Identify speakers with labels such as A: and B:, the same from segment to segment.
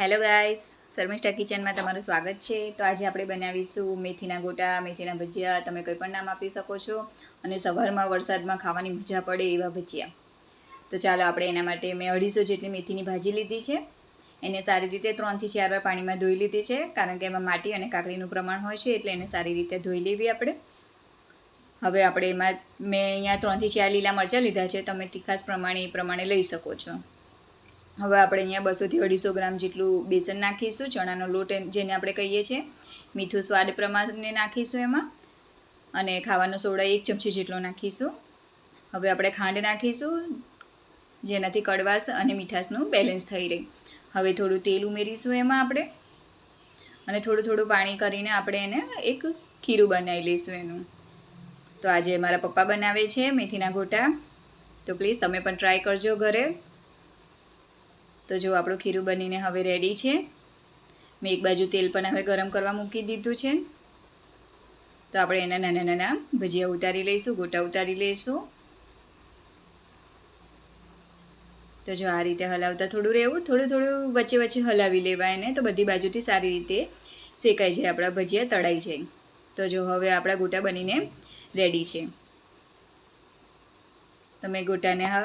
A: Hello guys Sharmishtha કિચનમાં તમારું સ્વાગત છે. તો આજે આપણે બનાવીશું મેથીના ગોટા, મેથીના ભજીયા. તમે કોઈ પણ નામ આપી શકો છો. અને સવારમાં વરસાદમાં ખાવાની મજા પડે એવા ભજીયા. તો ચાલો આપણે એના માટે મેં અઢીસો જેટલી મેથીની ભાજી લીધી છે. એને સારી રીતે ત્રણથી ચાર વાર પાણીમાં ધોઈ લીધી છે, કારણ કે એમાં માટી અને કાકડીનું પ્રમાણ હોય છે, એટલે એને સારી રીતે ધોઈ લેવી આપણે. હવે આપણે એમાં મેં અહીંયા ત્રણથી ચાર લીલા મરચાં લીધા છે. તમે તીખાસ પ્રમાણે એ પ્રમાણે લઈ શકો છો. હવે આપણે અહીંયા બસોથી અઢીસો ગ્રામ જેટલું બેસન નાખીશું, ચણાનો લોટ જેને આપણે કહીએ છીએ. મીઠું સ્વાદ પ્રમાણે નાખીશું એમાં. અને ખાવાનો સોડા એક ચમચી જેટલો નાખીશું. હવે આપણે ખાંડ નાખીશું, જેનાથી કડવાશ અને મીઠાશનું બેલેન્સ થઈ રહે. હવે થોડું તેલ ઉમેરીશું એમાં આપણે. અને થોડું થોડું પાણી કરીને આપણે એને એક ખીરું બનાવી લઈશું એનું. તો આજે મારા પપ્પા બનાવે છે મેથીના ગોટા. તો પ્લીઝ તમે પણ ટ્રાય કરજો ઘરે. તો જો આપણું ખીરું બનીને હવે રેડી છે. મેં એક બાજુ તેલ પણ હવે ગરમ કરવા મૂકી દીધું છે. તો આપણે એના નાના નાના ભજીયા ઉતારી લઈશું, ગોટા ઉતારી લઈશું. તો જો આ રીતે હલાવતા થોડું રહેવું, થોડું થોડું વચ્ચે વચ્ચે હલાવી લેવાય એને, તો બધી બાજુથી સારી રીતે શેકાઈ જાય, આપણા ભજીયા તળાઈ જાય. તો જો હવે આપણા ગોટા બનીને રેડી છે. તમે ગોટાને હા,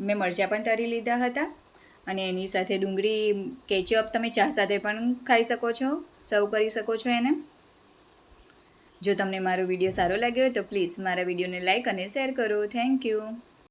A: મેં મરચાં પણ તરી લીધા હતા. અને એની સાથે ડુંગળી, કેચઅપ તમે ચા સાથે પણ ખાઈ શકો છો. સર્વ કરી શકો છો એને. જો તમને મારો વીડિયો સારો લાગ્યો હોય તો પ્લીઝ મારા વિડીયોને લાઈક અને શેર કરો. Thank you.